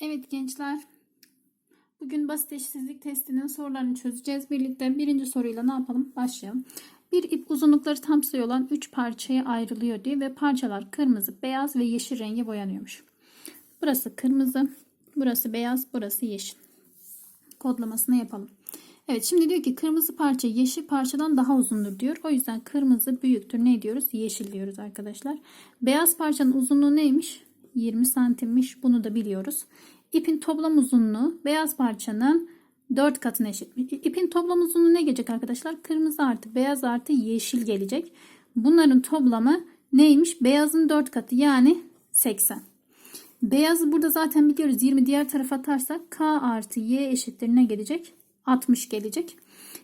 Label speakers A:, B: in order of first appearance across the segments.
A: Evet gençler. Bugün basit eşitsizlik testinin sorularını çözeceğiz. Birlikte birinci soruyla ne yapalım? Başlayalım. Bir ip uzunlukları tam sayı olan 3 parçaya ayrılıyor diye ve parçalar kırmızı, beyaz ve yeşil renge boyanıyormuş. Burası kırmızı, burası beyaz, burası yeşil. Kodlamasını yapalım. Evet şimdi diyor ki kırmızı parça yeşil parçadan daha uzundur diyor. O yüzden kırmızı büyüktür. Ne diyoruz? Yeşil diyoruz arkadaşlar. Beyaz parçanın uzunluğu neymiş? 20 santimmiş. Bunu da biliyoruz. İpin toplam uzunluğu beyaz parçanın 4 katına eşit. İpin toplam uzunluğu ne gelecek arkadaşlar? Kırmızı artı beyaz artı yeşil gelecek. Bunların toplamı neymiş? Beyazın 4 katı yani 80. Beyazı burada zaten biliyoruz. 20 diğer tarafa atarsak K artı Y eşittir ne gelecek? 60 gelecek.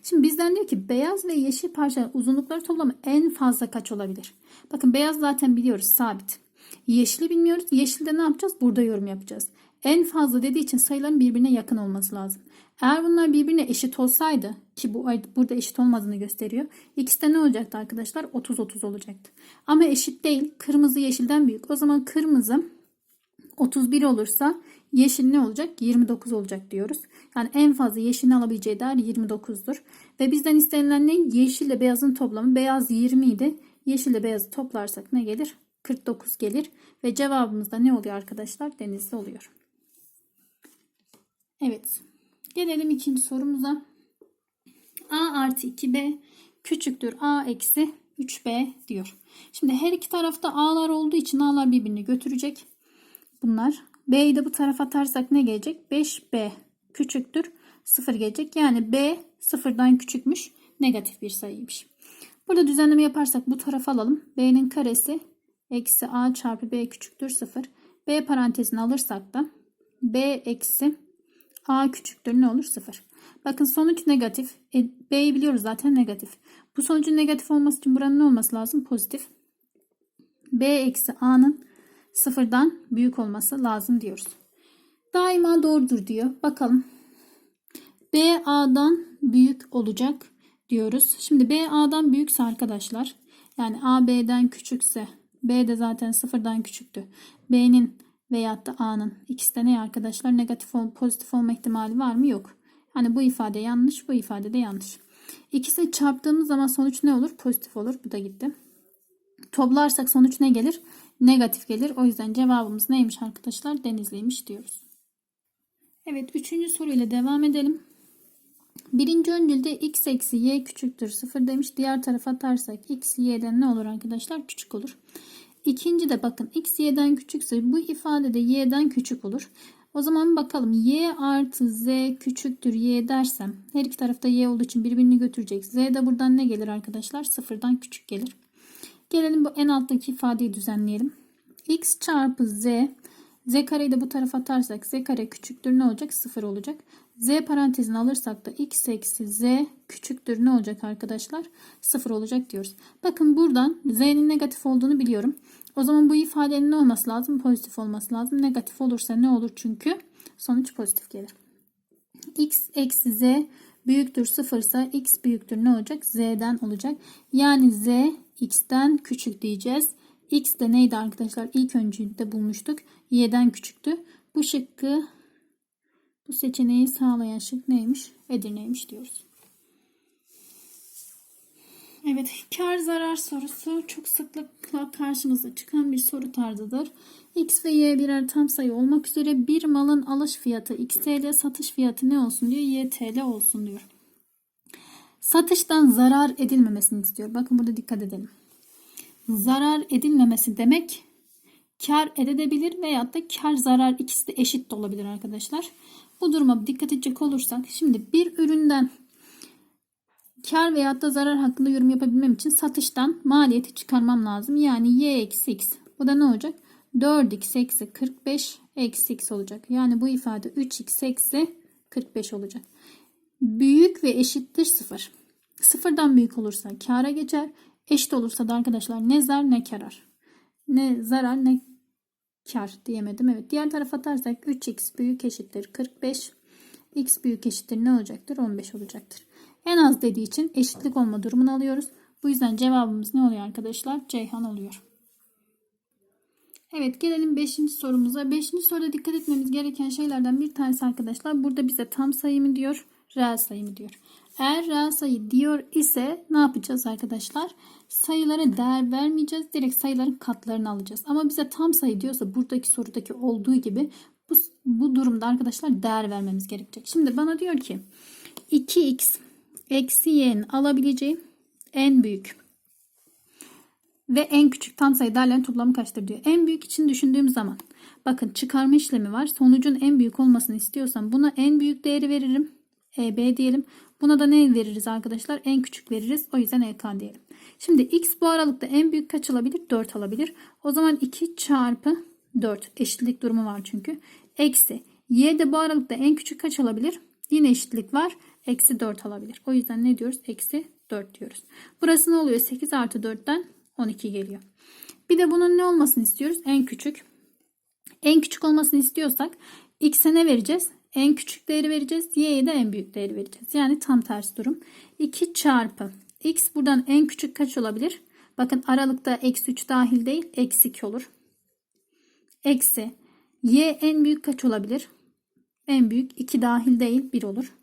A: Şimdi bizden diyor ki beyaz ve yeşil parçanın uzunlukları toplamı en fazla kaç olabilir? Bakın beyaz zaten biliyoruz sabit. Yeşili bilmiyoruz. Yeşilde ne yapacağız? Burada yorum yapacağız. En fazla dediği için sayıların birbirine yakın olması lazım. Eğer bunlar birbirine eşit olsaydı ki bu burada eşit olmadığını gösteriyor. İkisi de ne olacaktı arkadaşlar? 30-30 olacaktı. Ama eşit değil. Kırmızı yeşilden büyük. O zaman kırmızı 31 olursa yeşil ne olacak? 29 olacak diyoruz. Yani en fazla yeşilin alabileceği değer 29'dur. Ve bizden istenilen ne? Yeşil ile beyazın toplamı. Beyaz 20 idi. Yeşil ile beyazı toplarsak ne gelir? 49 gelir. Ve cevabımız da ne oluyor arkadaşlar? Denizli oluyor. Evet. Gelelim ikinci sorumuza. A artı 2B küçüktür A eksi 3B diyor. Şimdi her iki tarafta A'lar olduğu için A'lar birbirini götürecek. Bunlar. B'yi de bu tarafa atarsak ne gelecek? 5B küçüktür 0 gelecek. Yani B sıfırdan küçükmüş. Negatif bir sayıymış. Burada düzenleme yaparsak bu tarafa alalım. B'nin karesi eksi A çarpı B küçüktür 0. B parantezini alırsak da B eksi A küçüktür ne olur? 0. Bakın sonuç negatif. E, B'yi biliyoruz zaten negatif. Bu sonucun negatif olması için buranın ne olması lazım? Pozitif. B eksi A'nın sıfırdan büyük olması lazım diyoruz. Daima doğrudur diyor. Bakalım. B A'dan büyük olacak diyoruz. Şimdi B A'dan büyükse arkadaşlar yani A B'den küçükse B de zaten sıfırdan küçüktü. B'nin veyahut da A'nın ikisi de ne arkadaşlar negatif ol, pozitif olma ihtimali var mı? Yok. Hani bu ifade yanlış, bu ifade de yanlış. İkisini çarptığımız zaman sonuç ne olur? Pozitif olur. Bu da gitti. Toplarsak sonuç ne gelir? Negatif gelir. O yüzden cevabımız neymiş arkadaşlar? Denizliymiş diyoruz. Evet. Üçüncü soruyla devam edelim. Birinci öncülde x eksi y küçüktür 0 demiş. Diğer tarafa atarsak x y'den ne olur arkadaşlar? Küçük olur. İkinci de bakın x y'den küçükse bu ifade de y'den küçük olur. O zaman bakalım y artı z küçüktür y dersem her iki tarafta y olduğu için birbirini götürecek. z de buradan ne gelir arkadaşlar? Sıfırdan küçük gelir. Gelelim bu en alttaki ifadeyi düzenleyelim. x çarpı z z kareyi de bu tarafa atarsak z kare küçüktür ne olacak? Sıfır olacak. z parantezini alırsak da x eksi z küçüktür ne olacak arkadaşlar? Sıfır olacak diyoruz. Bakın buradan z'nin negatif olduğunu biliyorum. O zaman bu ifadenin ne olması lazım? Pozitif olması lazım. Negatif olursa ne olur çünkü? Sonuç pozitif gelir. x eksi z büyüktür sıfırsa x büyüktür ne olacak? z'den olacak. Yani z x'ten küçük diyeceğiz. X de neydi arkadaşlar? İlk öncülde bulmuştuk. Y'den küçüktü. Bu şıkkı bu seçeneği sağlayan şık neymiş? Edirne'ymiş diyoruz. Evet, kar zarar sorusu çok sıklıkla karşımıza çıkan bir soru tarzıdır. X ve Y birer tam sayı olmak üzere bir malın alış fiyatı X TL, satış fiyatı ne olsun diyor? Y TL olsun diyor. Satıştan zarar edilmemesini istiyor. Bakın burada dikkat edelim. Zarar edilmemesi demek kar edebilir veyahut da kar zarar ikisi de eşit de olabilir arkadaşlar. Bu duruma dikkat edecek olursak şimdi bir üründen kar veyahut da zarar hakkında yorum yapabilmem için satıştan maliyeti çıkarmam lazım. Yani y eksi x. Bu da ne olacak? 4x eksi 45 eksi x olacak. Yani bu ifade 3x eksi 45 olacak. Büyük ve eşittir 0. Sıfırdan büyük olursa kara geçer. Eşit olursa da arkadaşlar ne zar ne karar. Ne zarar ne kar diyemedim. Evet diğer tarafa atarsak 3x büyük eşittir 45. x büyük eşittir ne olacaktır? 15 olacaktır. En az dediği için eşitlik olma durumunu alıyoruz. Bu yüzden cevabımız ne oluyor arkadaşlar? Ceyhan oluyor. Evet gelelim 5. sorumuza. 5. soruda dikkat etmemiz gereken şeylerden bir tanesi arkadaşlar. Burada bize tam sayı mı diyor, reel sayı mı diyor. Eğer reel sayı diyor ise ne yapacağız arkadaşlar? Sayılara değer vermeyeceğiz. Direkt sayıların katlarını alacağız. Ama bize tam sayı diyorsa buradaki sorudaki olduğu gibi bu, bu durumda arkadaşlar değer vermemiz gerekecek. Şimdi bana diyor ki 2x eksi y'nin alabileceği en büyük ve en küçük tam sayı değerlerin toplamı kaçtır diyor. En büyük için düşündüğüm zaman bakın çıkarma işlemi var. Sonucun en büyük olmasını istiyorsam buna en büyük değeri veririm. EB diyelim. Buna da ne veririz arkadaşlar? En küçük veririz. O yüzden EK diyelim. Şimdi x bu aralıkta en büyük kaç alabilir? 4 alabilir. O zaman 2 çarpı 4 eşitlik durumu var çünkü. Eksi y de bu aralıkta en küçük kaç alabilir? Yine eşitlik var. Eksi 4 alabilir. O yüzden ne diyoruz? Eksi 4 diyoruz. Burası ne oluyor? 8 artı 4'ten 12 geliyor. Bir de bunun ne olmasını istiyoruz? En küçük. En küçük olmasını istiyorsak x'e ne vereceğiz? En küçük değeri vereceğiz. Y'ye de en büyük değeri vereceğiz. Yani tam tersi durum. 2 çarpı x buradan en küçük kaç olabilir? Bakın aralıkta eksi 3 dahil değil. Eksi 2 olur. Eksi y en büyük kaç olabilir? En büyük 2 dahil değil 1 olur.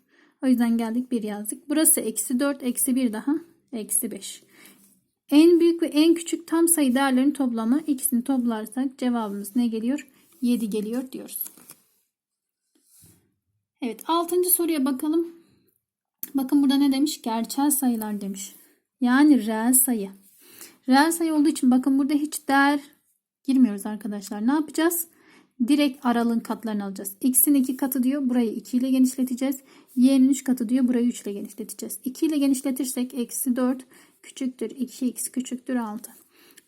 A: O yüzden geldik 1 yazdık. Burası eksi 4 eksi 1 daha eksi 5. En büyük ve en küçük tam sayı değerlerin toplamı ikisini toplarsak cevabımız ne geliyor? 7 geliyor diyoruz. Evet 6. soruya bakalım. Bakın burada ne demiş? Gerçel sayılar demiş. Yani reel sayı. Reel sayı olduğu için bakın burada hiç değer girmiyoruz arkadaşlar. Ne yapacağız? Direkt aralığın katlarını alacağız. X'in 2 katı diyor. Burayı 2 ile genişleteceğiz. Y'nin 3 katı diyor. Burayı 3 ile genişleteceğiz. 2 ile genişletirsek eksi 4 küçüktür 2x küçüktür 6.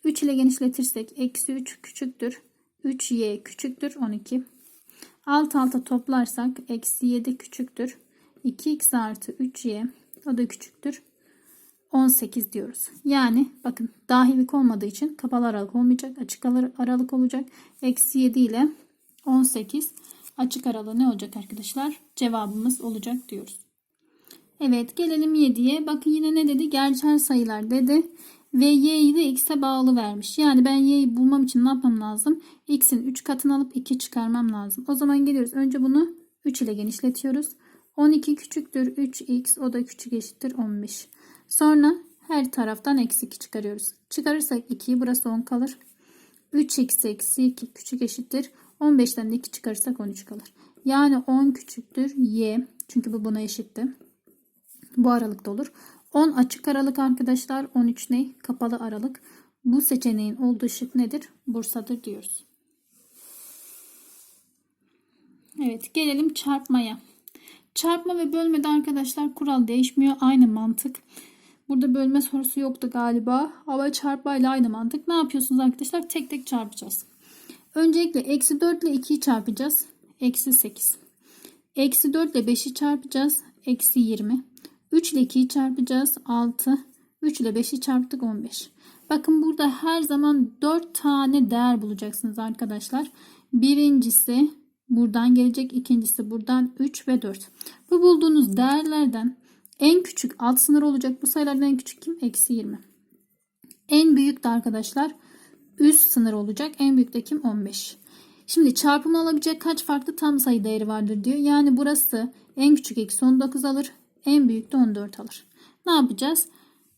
A: 3 ile genişletirsek eksi 3 küçüktür 3y küçüktür 12. Alt alta toplarsak eksi 7 küçüktür 2x artı 3y o da küçüktür 18 diyoruz. Yani bakın dahilik olmadığı için kapalı aralık olmayacak. Açık aralık olacak. Eksi 7 ile 18 açık aralığı ne olacak arkadaşlar? Cevabımız olacak diyoruz. Evet gelelim 7'ye. Bakın yine ne dedi? Gerçel sayılar dedi. Ve y'yi de x'e bağlı vermiş. Yani ben y'yi bulmam için ne yapmam lazım? x'in 3 katını alıp 2 çıkarmam lazım. O zaman geliyoruz. Önce bunu 3 ile genişletiyoruz. 12 küçüktür 3x o da küçük eşittir 15. Sonra her taraftan eksi 2 çıkarıyoruz. Çıkarırsak 2'yi burası 10 kalır. 3x eksi 2 küçük eşittir. 15'ten de 2 çıkarırsak 13 kalır. Yani 10 küçüktür y. Çünkü bu buna eşitti. Bu aralıkta olur. 10 açık aralık arkadaşlar. 13 ne? Kapalı aralık. Bu seçeneğin olduğu şık nedir? Bursa'dır diyoruz. Evet gelelim çarpmaya. Çarpma ve bölmede arkadaşlar kural değişmiyor. Aynı mantık. Burada bölme sorusu yoktu galiba. Ama çarpmayla aynı mantık. Ne yapıyorsunuz arkadaşlar? Tek tek çarpacağız. Öncelikle eksi 4 ile 2'yi çarpacağız. Eksi 8. Eksi 4 ile 5'i çarpacağız. Eksi 20. 3 ile 2'yi çarpacağız. 6. 3 ile 5'i çarptık 15. Bakın burada her zaman 4 tane değer bulacaksınız arkadaşlar. Birincisi buradan gelecek. ikincisi buradan 3 ve 4. Bu bulduğunuz değerlerden en küçük alt sınır olacak. Bu sayılardan en küçük kim? Eksi 20. En büyük de arkadaşlar üst sınır olacak. En büyük de kim? 15. Şimdi çarpımı alabilecek kaç farklı tam sayı değeri vardır diyor. Yani burası en küçük eksi 19 alır. En büyük de 14 alır. Ne yapacağız?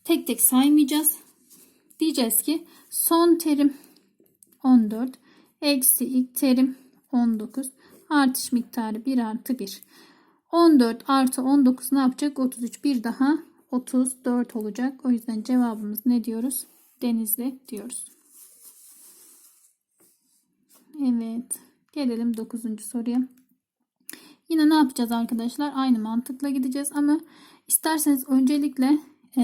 A: Tek tek saymayacağız. Diyeceğiz ki son terim 14 eksi ilk terim 19 artış miktarı 1 artı 1. 14 artı 19 ne yapacak? 33 bir daha 34 olacak. O yüzden cevabımız ne diyoruz? Denizli diyoruz. Evet. Gelelim 9. soruya. Yine ne yapacağız arkadaşlar? Aynı mantıkla gideceğiz ama isterseniz öncelikle e,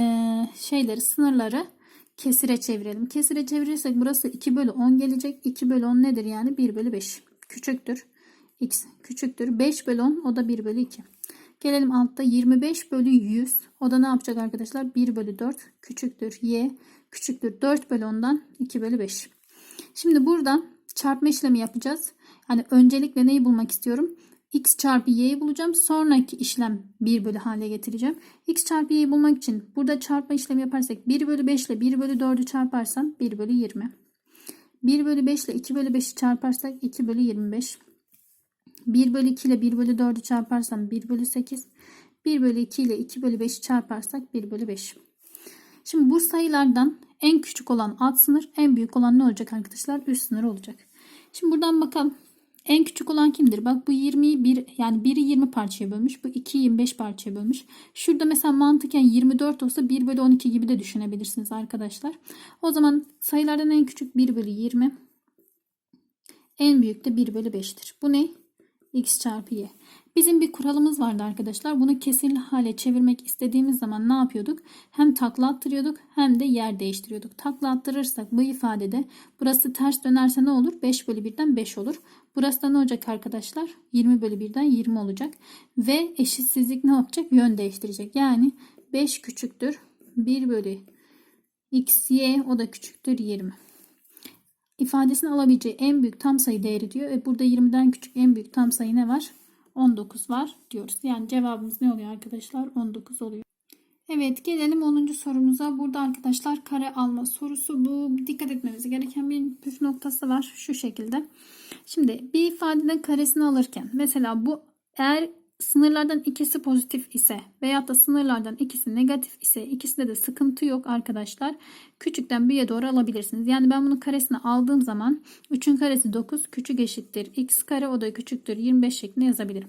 A: şeyleri sınırları kesire çevirelim. Kesire çevirirsek burası 2 bölü 10 gelecek. 2 bölü 10 nedir yani? 1 bölü 5. Küçüktür. X küçüktür. 5 bölü 10 o da 1 bölü 2. Gelelim altta 25 bölü 100. O da ne yapacak arkadaşlar? 1 bölü 4 küçüktür. Y küçüktür. 4 bölü 10'dan 2 bölü 5. Şimdi burada çarpma işlemi yapacağız. Yani öncelikle neyi bulmak istiyorum? X çarpı y'yi bulacağım. Sonraki işlem 1 bölü hale getireceğim. x çarpı y'yi bulmak için burada çarpma işlemi yaparsak 1 bölü 5 ile 1 bölü 4'ü çarparsam 1 bölü 20. 1 bölü 5 ile 2 bölü 5'i çarparsak 2 bölü 25. 1 bölü 2 ile 1 bölü 4'ü çarparsam 1 bölü 8. 1 bölü 2 ile 2 bölü 5'i çarparsak 1 bölü 5. Şimdi bu sayılardan en küçük olan alt sınır en büyük olan ne olacak arkadaşlar? Üst sınır olacak. Şimdi buradan bakalım. En küçük olan kimdir? Bak bu 20'yi bir yani biri 20 parçaya bölmüş. Bu 2'yi 25 parçaya bölmüş. Şurada mesela mantıken 24 olsa 1 bölü 12 gibi de düşünebilirsiniz arkadaşlar. O zaman sayılardan en küçük 1 bölü 20. En büyük de 1 bölü 5'tir. Bu ne? x çarpı y. Bizim bir kuralımız vardı arkadaşlar. Bunu kesirli hale çevirmek istediğimiz zaman ne yapıyorduk? Hem takla attırıyorduk hem de yer değiştiriyorduk. Takla attırırsak bu ifadede burası ters dönerse ne olur? 5 bölü 1'den 5 olur. Burası da ne olacak arkadaşlar? 20 bölü 1'den 20 olacak. Ve eşitsizlik ne yapacak? Yön değiştirecek. Yani 5 küçüktür 1 bölü x, y o da küçüktür 20 ifadesini alabileceği en büyük tam sayı değeri diyor. E burada 20'den küçük en büyük tam sayı ne var? 19 var diyoruz. Yani cevabımız ne oluyor arkadaşlar? 19 oluyor. Evet gelelim 10. sorumuza. Burada arkadaşlar kare alma sorusu bu. Dikkat etmemiz gereken bir püf noktası var. Şu şekilde. Şimdi bir ifadenin karesini alırken mesela bu eğer sınırlardan ikisi pozitif ise veyahut da sınırlardan ikisi negatif ise ikisinde de sıkıntı yok arkadaşlar. Küçükten büyüğe doğru alabilirsiniz. Yani ben bunun karesini aldığım zaman 3'ün karesi 9 küçük eşittir x kare o da küçüktür 25 şeklinde yazabilirim.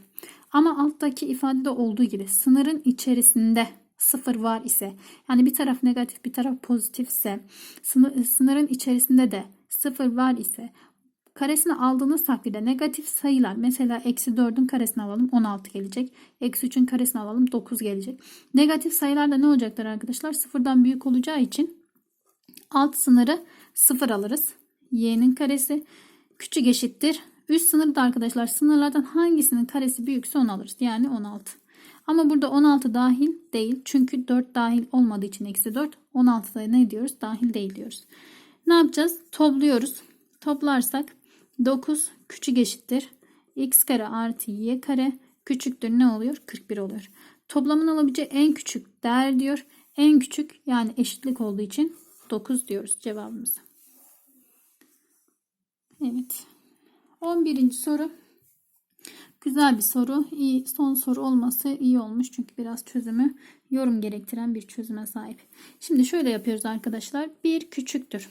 A: Ama alttaki ifadede olduğu gibi sınırın içerisinde sıfır var ise yani bir taraf negatif bir taraf pozitifse sınırın içerisinde de sıfır var ise Karesini aldığınız takdirde negatif sayılar mesela eksi 4'ün karesini alalım 16 gelecek. Eksi 3'ün karesini alalım 9 gelecek. Negatif sayılarda ne olacaktır arkadaşlar? Sıfırdan büyük olacağı için alt sınırı 0 alırız. Y'nin karesi küçük eşittir. Üst sınırı da arkadaşlar sınırlardan hangisinin karesi büyükse onu alırız. Yani 16. Ama burada 16 dahil değil. Çünkü 4 dahil olmadığı için eksi 4. 16'da ne diyoruz? Dahil değil diyoruz. Ne yapacağız? Topluyoruz. Toplarsak 9 küçük eşittir. x kare artı y kare küçüktür ne oluyor? 41 oluyor. Toplamın alabileceği en küçük değer diyor. En küçük yani eşitlik olduğu için 9 diyoruz cevabımıza. Evet. 11. soru. Güzel bir soru. İyi, son soru olması iyi olmuş. Çünkü biraz çözümü yorum gerektiren bir çözüme sahip. Şimdi şöyle yapıyoruz arkadaşlar. 1 küçüktür.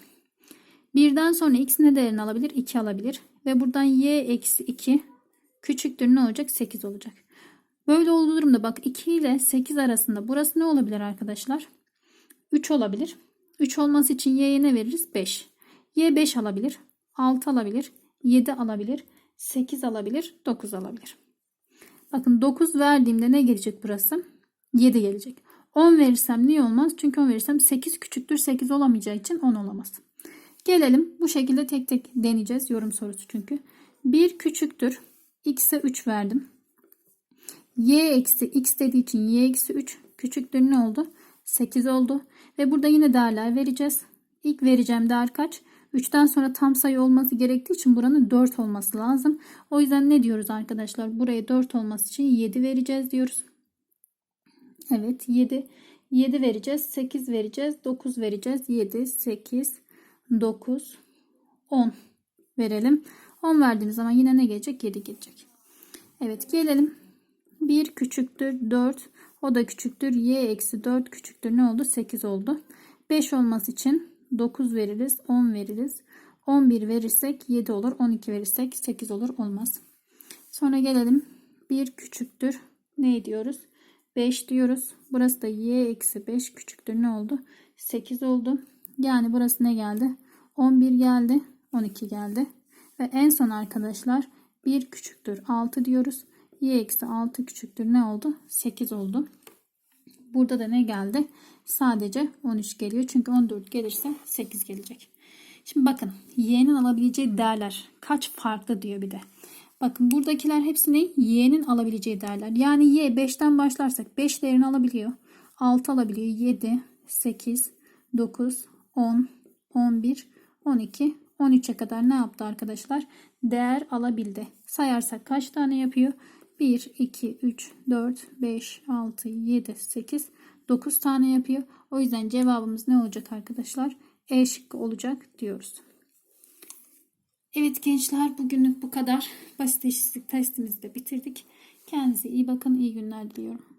A: Birden sonra x ne değerini alabilir? 2 alabilir. Ve buradan y eksi 2 küçüktür ne olacak? 8 olacak. Böyle olduğu durumda bak 2 ile 8 arasında burası ne olabilir arkadaşlar? 3 olabilir. 3 olması için y'ye ne veririz? 5. y 5 alabilir. 6 alabilir. 7 alabilir. 8 alabilir. 9 alabilir. Bakın 9 verdiğimde ne gelecek burası? 7 gelecek. 10 verirsem niye olmaz? Çünkü 10 verirsem 8 küçüktür 8 olamayacağı için 10 olamaz. Gelelim bu şekilde tek tek deneyeceğiz. Yorum sorusu çünkü. 1 küçüktür. X'e 3 verdim. Y eksi X dediği için Y eksi 3 küçüktür ne oldu? 8 oldu. Ve burada yine değerler vereceğiz. İlk vereceğim değer kaç? 3'ten sonra tam sayı olması gerektiği için buranın 4 olması lazım. O yüzden ne diyoruz arkadaşlar? Buraya 4 olması için 7 vereceğiz diyoruz. Evet 7. 7 vereceğiz. 8 vereceğiz. 9 vereceğiz. 7, 8, 9, 10 verelim. 10 verdiğimiz zaman yine ne gelecek? 7 gelecek. Evet gelelim. 1 küçüktür 4. O da küçüktür. Y eksi 4 küçüktür. Ne oldu? 8 oldu. 5 olması için 9 veririz. 10 veririz. 11 verirsek 7 olur. 12 verirsek 8 olur. Olmaz. Sonra gelelim. 1 küçüktür. Ne diyoruz? 5 diyoruz. Burası da y eksi 5 küçüktür. Ne oldu? 8 oldu. Yani burası ne geldi? 11 geldi. 12 geldi. Ve en son arkadaşlar 1 küçüktür 6 diyoruz. Y eksi 6 küçüktür ne oldu? 8 oldu. Burada da ne geldi? Sadece 13 geliyor. Çünkü 14 gelirse 8 gelecek. Şimdi bakın y'nin alabileceği değerler kaç farklı diyor bir de. Bakın buradakiler hepsi ne? Y'nin alabileceği değerler. Yani y 5'ten başlarsak 5 değerini alabiliyor. 6 alabiliyor. 7, 8, 9, 10, 11, 12, 13'e kadar ne yaptı arkadaşlar? Değer alabildi. Sayarsak kaç tane yapıyor? 1, 2, 3, 4, 5, 6, 7, 8, 9 tane yapıyor. O yüzden cevabımız ne olacak arkadaşlar? E şıkkı olacak diyoruz. Evet gençler bugünlük bu kadar. Basit eşitlik testimizi de bitirdik. Kendinize iyi bakın. iyi günler diliyorum.